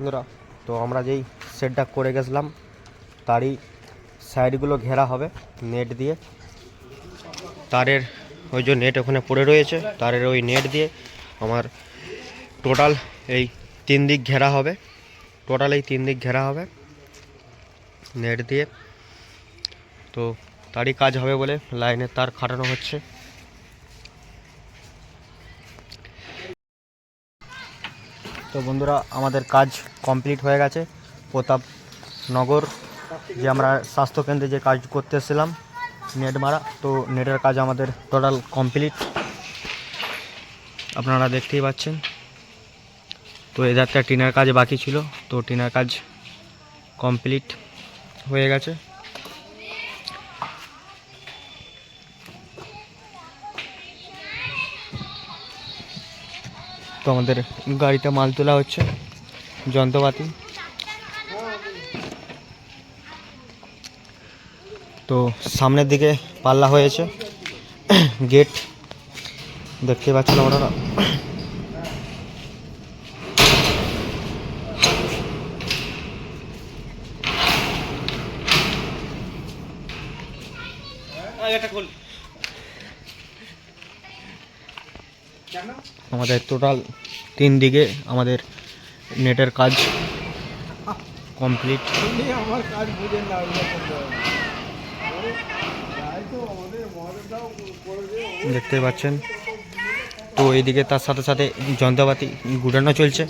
বন্ধুরা, তো আমরা যেই সেটটা করে গেছিলাম, তারই সাইডগুলো ঘেরা হবে নেট দিয়ে। তারের ওই যে নেট ওখানে পড়ে রয়েছে, তারের ওই নেট দিয়ে আমার টোটাল এই তিন দিক ঘেরা হবে। টোটাল এই তিন দিক ঘেরা হবে নেট দিয়ে। তো তারই কাজ হবে বলে লাইনের তার খাটানো হচ্ছে। তো বন্ধুরা, আমাদের কাজ কমপ্লিট হয়ে গেছে। প্রতাপনগর যে আমরা স্বাস্থ্যকেন্দ্রে যে কাজ করতে এসেছিলাম নেট মারা তো নেটের কাজ আমাদের টোটাল কমপ্লিট আপনারা দেখতেই পাচ্ছেন। তো এধারটা টিনের কাজ বাকি ছিল। তো টিনের কাজ কমপ্লিট হয়ে গেছে। তো আমাদের গাড়িতে মাল তোলা হচ্ছে, যন্ত্রপাতি। তো সামনের দিকে পাল্লা হয়েছে গেট দেখতে পাচ্ছেন আপনারা? আমাদের টোটাল তিন দিকে আমাদের নেটের কাজ কমপ্লিট আমার কাজ বুঝে না দেখতে পাচ্ছেন। তো এইদিকে তার সাথে সাথে যন্ত্রপাতি গুটানো চলছে।